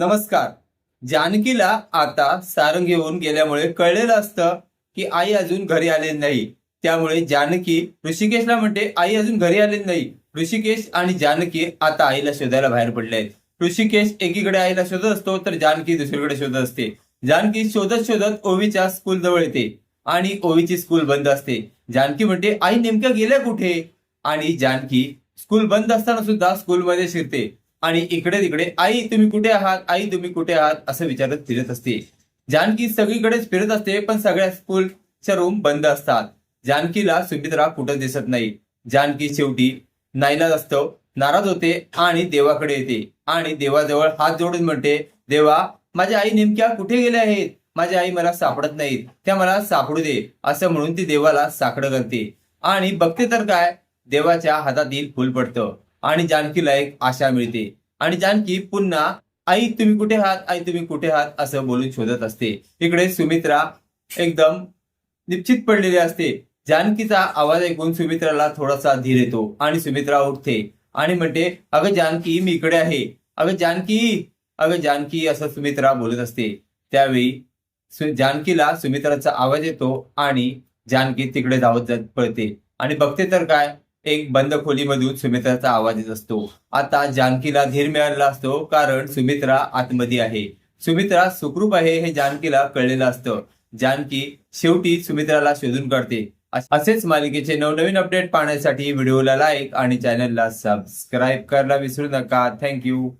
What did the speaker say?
नमस्कार. जानकीला आता सारंग घेऊन गेल्यामुळे कळलेलं असतं की आई अजून घरी आले नाही. त्यामुळे जानकी ऋषिकेशला म्हणते आई अजून घरी आलेली नाही. ऋषिकेश आणि जानकी आता आईला शोधायला बाहेर पडले आहेत ऋषिकेश एकीकडे आईला शोधत असतो तर जानकी दुसरीकडे शोधत असते. जानकी शोधत शोधत ओवीच्या स्कूल जवळ येते आणि ओवीची स्कूल बंद असते. जानकी म्हणते आई नेमक्या गेल्या कुठे? आणि जानकी स्कूल बंद असताना सुद्धा स्कूलमध्ये शिरते. आणि इकडे तिकडे आई तुम्ही कुठे आहात? आई तुम्ही कुठे आहात? असं विचारत फिरत असते. जानकी सगळीकडेच फिरत असते पण सगळ्या स्कूलच्या रूम बंद असतात. जानकीला सुमित्रा कुठं दिसत नाही. जानकी शेवटी नाईलाज असतो नाराज होते आणि देवाकडे येते. आणि देवाजवळ हात जोडून म्हणते देवा माझ्या आई नेमक्या कुठे गेल्या आहेत? माझी आई मला सापडत नाहीत. त्या मला सापडू दे असं म्हणून ती देवाला साकडं करते. आणि बघते तर काय देवाच्या हातातील फुल पडतं. आणि जानकीला एक आशा मिळते. आणि जानकी पुन्हा आई तुम्ही कुठे आहात? आई तुम्ही कुठे आहात? असं बोलून शोधत असते. इकडे सुमित्रा एकदम निश्चित पडलेली असते. जानकीचा आवाज ऐकून सुमित्राला थोडासा धीर येतो आणि सुमित्रा उठते आणि म्हणते अगं जानकी मी इकडे आहे. अगं जानकी अगं जानकी असं सुमित्रा बोलत असते. त्यावेळी जानकीला सुमित्राचा आवाज येतो आणि जानकी तिकडे धावत जात पळते. आणि बघते तर काय? एक बंद खोलीमधून सुमित्राचा आवाज येत असतो. आता जानकीला धीर मिळालेला असतो कारण सुमित्रा आतमध्ये आहे. सुमित्रा सुखरूप आहे हे जानकीला कळलेलं असतं. जानकी शेवटी सुमित्राला शोधून काढते. असेच मालिकेचे नवनवीन अपडेट पाहण्यासाठी व्हिडिओला लाईक आणि चॅनलला सबस्क्राईब करायला विसरू नका. थँक्यू